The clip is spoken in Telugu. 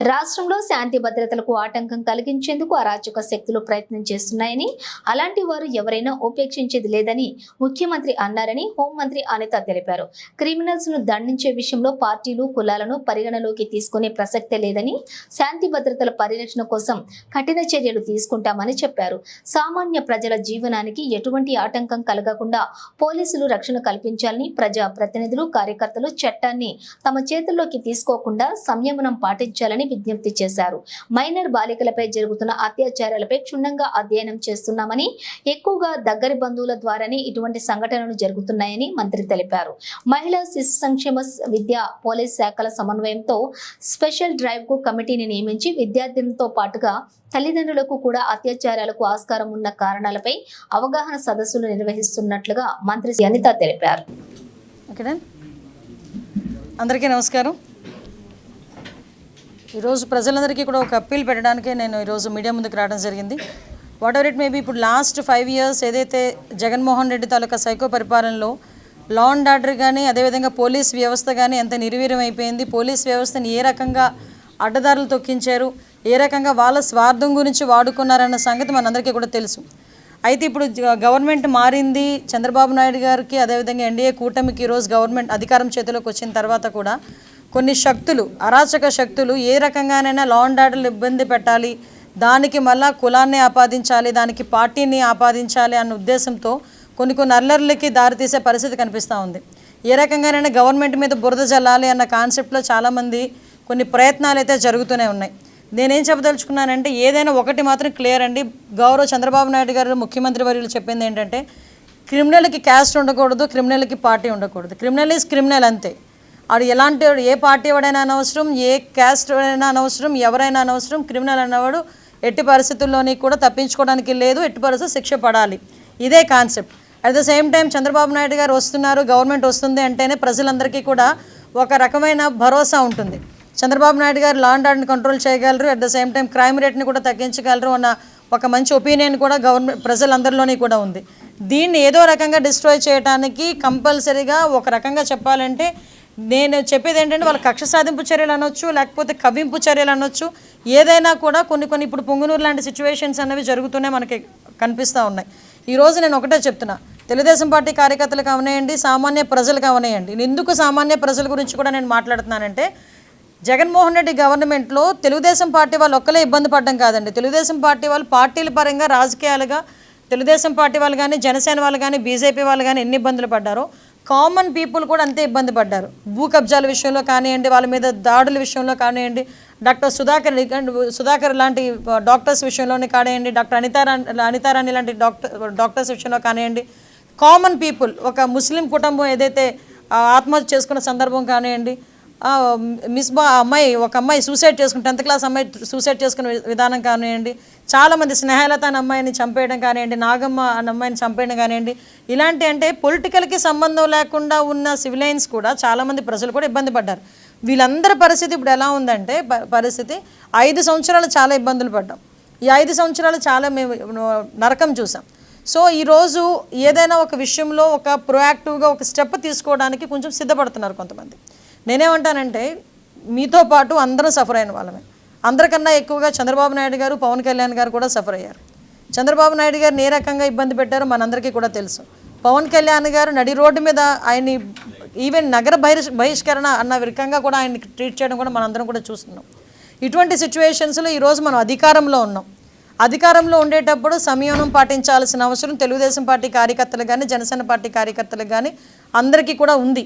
రాష్ట్రంలో శాంతి భద్రతలకు ఆటంకం కలిగించేందుకు అరాచక శక్తులు ప్రయత్నం చేస్తున్నాయని అలాంటి వారు ఎవరైనా ఉపేక్షించేది లేదని ముఖ్యమంత్రి అన్నారని హోంమంత్రి అనిత తెలిపారు. క్రిమినల్స్ను దండించే విషయంలో పార్టీలు కులాలను పరిగణలోకి తీసుకునే ప్రసక్తే లేదని శాంతి భద్రతల పరిరక్షణ కోసం కఠిన చర్యలు తీసుకుంటామని చెప్పారు. సామాన్య ప్రజల జీవనానికి ఎటువంటి ఆటంకం కలగకుండా పోలీసులు రక్షణ కల్పించాలని ప్రజా ప్రతినిధులు కార్యకర్తలు చట్టాన్ని తమ చేతుల్లోకి తీసుకోకుండా సంయమనం పాటించాలని విజ్ఞప్తి చేశారు. మైనర్ బాలికలపై జరుగుతున్న అత్యాచారాలపై క్షుణ్ణంగా అధ్యయనం చేస్తున్నామని ఎక్కువగా దగ్గరి బంధువుల ద్వారానే ఇటువంటి సంఘటనలు జరుగుతున్నాయని మంత్రి తెలిపారు. మహిళా శిశు సంక్షేమ విద్య పోలీస్ శాఖల సమన్వయంతో స్పెషల్ డ్రైవ్కు కమిటీని నియమించి విద్యార్థులతో పాటుగా తల్లిదండ్రులకు కూడా అత్యాచారాలకు ఆస్కారం ఉన్న కారణాలపై అవగాహన సదస్సులు నిర్వహిస్తున్నట్లుగా మంత్రి అనిత తెలిపారు. అందరికీ నమస్కారం. ఈరోజు ప్రజలందరికీ కూడా ఒక అప్పీల్ పెట్టడానికే నేను ఈరోజు మీడియా ముందుకు రావడం జరిగింది. వాట్ ఎవర్ ఇట్ మేబీ ఇప్పుడు లాస్ట్ ఫైవ్ ఇయర్స్ ఏదైతే జగన్మోహన్ రెడ్డి తాలూకా సైకో పరిపాలనలో లా అండ్ ఆర్డర్ కానీ అదేవిధంగా పోలీస్ వ్యవస్థ కానీ ఎంత నిర్వీర్యం అయిపోయింది పోలీస్ వ్యవస్థని ఏ రకంగా అడ్డదారులు తొక్కించారు ఏ రకంగా వాళ్ళ స్వార్థం గురించి వాడుకున్నారన్న సంగతి మనందరికీ కూడా తెలుసు. అయితే ఇప్పుడు గవర్నమెంట్ మారింది చంద్రబాబు నాయుడు గారికి అదేవిధంగా ఎన్డీఏ కూటమికి ఈరోజు గవర్నమెంట్ అధికారం చేతిలోకి వచ్చిన తర్వాత కూడా కొన్ని శక్తులు అరాచక శక్తులు ఏ రకంగానైనా లా అండ్ ఆర్డర్లు ఇబ్బంది పెట్టాలి. దానికి మళ్ళా కులాన్ని ఆపాదించాలి దానికి పార్టీని ఆపాదించాలి అన్న ఉద్దేశంతో కొన్ని కొన్ని అల్లర్లకి దారితీసే పరిస్థితి కనిపిస్తూ ఉంది. ఏ రకంగానైనా గవర్నమెంట్ మీద బురద జల్లాలి అన్న కాన్సెప్ట్లో చాలామంది కొన్ని ప్రయత్నాలు అయితే జరుగుతూనే ఉన్నాయి. నేనేం చెప్పదలుచుకున్నానంటే ఏదైనా ఒకటి మాత్రం క్లియర్ అండి. గౌరవ చంద్రబాబు నాయుడు గారు ముఖ్యమంత్రి వర్యులు చెప్పింది ఏంటంటే క్రిమినల్కి క్యాస్ట్ ఉండకూడదు క్రిమినల్కి పార్టీ ఉండకూడదు. క్రిమినల్ ఈజ్ క్రిమినల్ అంతే. ఆడు ఎలాంటి వాడు, ఏ పార్టీ వాడైనా అనవసరం ఏ క్యాస్ట్ అయినా అనవసరం ఎవరైనా అనవసరం క్రిమినల్ అన్నవాడు ఎట్టి పరిస్థితుల్లోని కూడా తప్పించుకోవడానికి లేదు ఎట్టి పరిస్థితి శిక్ష పడాలి. ఇదే concept. At the same time Chandrababu Naidu garu వస్తున్నారు గవర్నమెంట్ వస్తుంది అంటేనే ప్రజలందరికీ కూడా ఒక రకమైన భరోసా ఉంటుంది. చంద్రబాబు నాయుడు గారు లా అండ్ ఆర్డర్ని కంట్రోల్ చేయగలరు at the same time crime రేట్ని కూడా తగ్గించగలరు అన్న ఒక మంచి ఒపీనియన్ కూడా గవర్నమెంట్ ప్రజలందరిలోని కూడా ఉంది. దీన్ని ఏదో రకంగా డిస్ట్రాయ్ చేయడానికి కంపల్సరీగా ఒక రకంగా చెప్పాలంటే నేను చెప్పేది ఏంటంటే వాళ్ళ కక్ష సాధింపు చర్యలు అనొచ్చు లేకపోతే కవ్వింపు చర్యలు అనొచ్చు. ఏదైనా కూడా కొన్ని కొన్ని ఇప్పుడు పొంగునూరు లాంటి సిచ్యువేషన్స్ అనేవి జరుగుతూనే మనకి కనిపిస్తూ ఉన్నాయి. ఈరోజు నేను ఒకటే చెప్తున్నా. తెలుగుదేశం పార్టీ కార్యకర్తలకు అవనేయండి సామాన్య ప్రజలు అవనేయండి. నేను ఎందుకు సామాన్య ప్రజల గురించి కూడా నేను మాట్లాడుతున్నానంటే జగన్మోహన్ రెడ్డి గవర్నమెంట్లో తెలుగుదేశం పార్టీ వాళ్ళు ఒక్కలే ఇబ్బంది పడడం కాదండి. తెలుగుదేశం పార్టీ వాళ్ళు పార్టీల పరంగా రాజకీయాలుగా తెలుగుదేశం పార్టీ వాళ్ళు కానీ జనసేన వాళ్ళు కానీ బీజేపీ వాళ్ళు కానీ ఎన్ని ఇబ్బందులు పడ్డారో కామన్ పీపుల్ కూడా అంతే ఇబ్బంది పడ్డారు. భూ కబ్జాల విషయంలో కానివ్వండి వాళ్ళ మీద దాడుల విషయంలో కానివ్వండి డాక్టర్ సుధాకర్ సుధాకర్ లాంటి డాక్టర్స్ విషయంలోనే కానివ్వండి డాక్టర్ అనితారా అనితారాణి లాంటి డాక్టర్ డాక్టర్స్ విషయంలో కానివ్వండి కామన్ పీపుల్ ఒక ముస్లిం కుటుంబం ఏదైతే ఆత్మహత్య చేసుకున్న సందర్భం కానివ్వండి మిస్బా ఆ అమ్మాయి ఒక అమ్మాయి సూసైడ్ చేసుకుని టెన్త్ క్లాస్ అమ్మాయి సూసైడ్ చేసుకునే విధానం కానివ్వండి చాలామంది స్నేహలత అనే అమ్మాయిని చంపేయడం కానివ్వండి నాగమ్మ అనే అమ్మాయిని చంపేయడం కానివ్వండి ఇలాంటి అంటే పొలిటికల్కి సంబంధం లేకుండా ఉన్న సివిలైన్స్ కూడా చాలామంది ప్రజలు కూడా ఇబ్బంది పడ్డారు. వీళ్ళందరి పరిస్థితి ఇప్పుడు ఎలా ఉందంటే పరిస్థితి ఐదు సంవత్సరాలు చాలా ఇబ్బందులు పడ్డాం. ఈ ఐదు సంవత్సరాలు చాలా మేము నరకం చూసాం. సో ఈరోజు ఏదైనా ఒక విషయంలో ఒక ప్రొయాక్టివ్గా ఒక స్టెప్ తీసుకోవడానికి కొంచెం సిద్ధపడుతున్నారు కొంతమంది. నేనేమంటానంటే మీతో పాటు అందరం సఫర్ అయిన వాళ్ళమే. అందరికన్నా ఎక్కువగా చంద్రబాబు నాయుడు గారు పవన్ కళ్యాణ్ గారు కూడా సఫర్ అయ్యారు. చంద్రబాబు నాయుడు గారిని ఏ రకంగా ఇబ్బంది పెట్టారో మనందరికీ కూడా తెలుసు. పవన్ కళ్యాణ్ గారు నడి రోడ్డు మీద ఆయన్ని ఈవెన్ నగర బహిష్ బహిష్కరణ అన్న రకంగా కూడా ఆయన్ని ట్రీట్ చేయడం కూడా మనందరం కూడా చూస్తున్నాం. ఇటువంటి సిచ్యువేషన్స్లో ఈరోజు మనం అధికారంలో ఉన్నాం. అధికారంలో ఉండేటప్పుడు సంయమనం పాటించాల్సిన అవసరం తెలుగుదేశం పార్టీ కార్యకర్తలు కానీ జనసేన పార్టీ కార్యకర్తలు కానీ అందరికీ కూడా ఉంది.